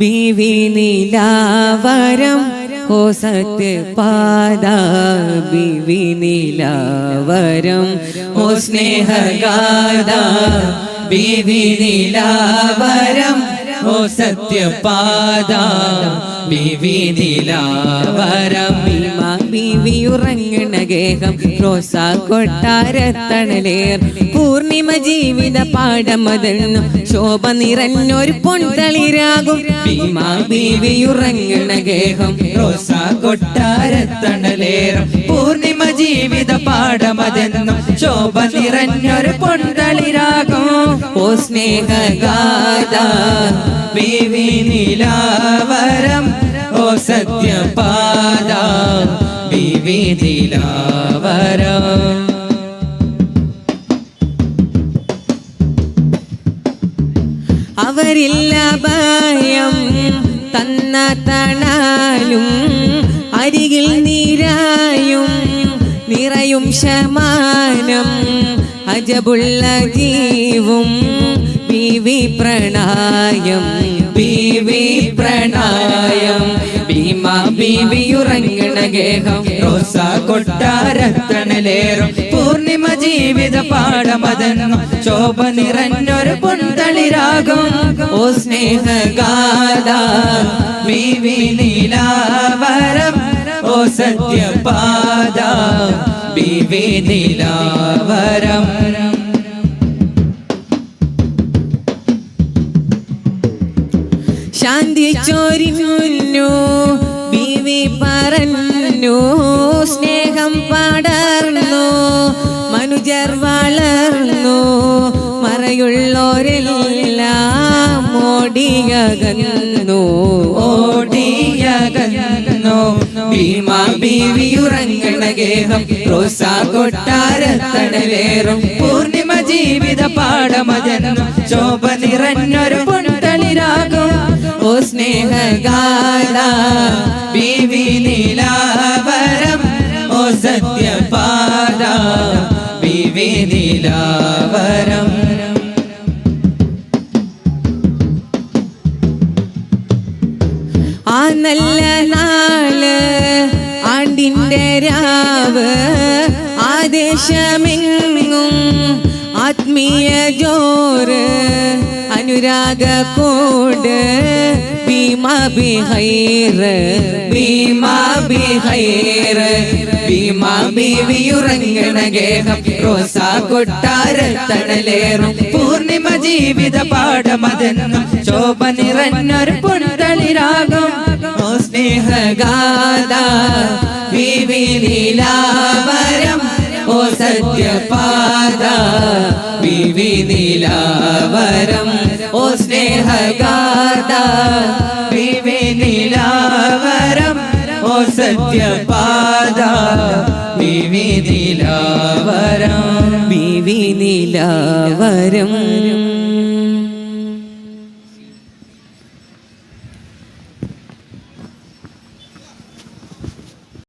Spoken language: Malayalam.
ബീവി നീലാവരം ഓ സത്യപാദ ബിവിനിലാവരം ഓ സ്നേഹഗാദ ബിവിനിലാവരം ഓ സത്യപാദ ബിവിനിലാവരം നീലാവരം. ഭീമ ബീവി ഉറങ്ങണ ഗേഹം റോസ കൊട്ടാരത്തണലേർ. പൂർണിമ ജീവിത പാഠമതെന്നു ശോഭ നിറഞ്ഞൊരു പൊൻതളിരാകും. ഭീമാ ബീവി ഉറങ്ങണ ഗേഹം റോസാ കൊട്ടാരത്തണലേറും. പൂർണിമ ജീവിത പാഠമതെന്നും ശോഭ നിറഞ്ഞൊരു പൊന്തളിരാകും ഓ സ്നേഹഗാഥ ബീവി നീലാവരം ഓ സത്യപാദ ബീവി നീലാവരം. അവരില്ല ഭയം തന്ന തണാലും അരികിൽ നീരായും. നിറയും ശമാനം അജബുള്ള ജീവും. ബീവി പ്രണായം ബീവി പ്രണായം. ഭീമ ബീവിയുറങ്ങണ ഗേഹം. റോസ കൊട്ടാരത്തണലേറും പൂർണിമ ജീവിത പാഠമതെന്നും ശോഭ നിറഞ്ഞൊരു പൊന്തളിരാകും ഓ സ്നേഹഗാഥ ബീവി നീലാവരം ഓ സത്യപാദ ബീവി നീലാവരം ശാന്തി ചോരിഞ്ഞു ബീവി പറഞ്ഞു മനുജർ വളർന്നു. മറയുള്ളോരെല്ലാം. ഓടിയകന്നു ഓടിയകന്നു ഭീമ ബീവി ഉറങ്ങണ ഗേഹം. റോസ കൊട്ടാരത്തണലേറും പൂർണിമ ജീവിത പാഠമതെന്നും ശോഭ നിറഞ്ഞൊരു പൊന്തളിരാകും ഓ സ്നേഹഗാഥ ബീവി നല്ല നാൾ ആണ്ടിന്റെ രാവ് ആദേശമെങ്ങും ആത്മീയ ജോറ് അനുരാഗ കോട് ഭീമ ബിഹൈറ് ഭീമ ബിഹൈർ ഭീമ ബീവിയുറങ്ങണ ഗേഹം റോസ കൊട്ടാരത്തണലേറും പൂർണിമ ജീവിത പാഠമതെന്നും ശോഭ നിറഞ്ഞൊരു സ്നേഹഗാഥ നീലാവരം ഓ സത്യപാദ നീലാവരം ഓ സ്നേഹഗാഥ നീലാവരം ഓ സത്യപാദ ബീവി നീലാവരം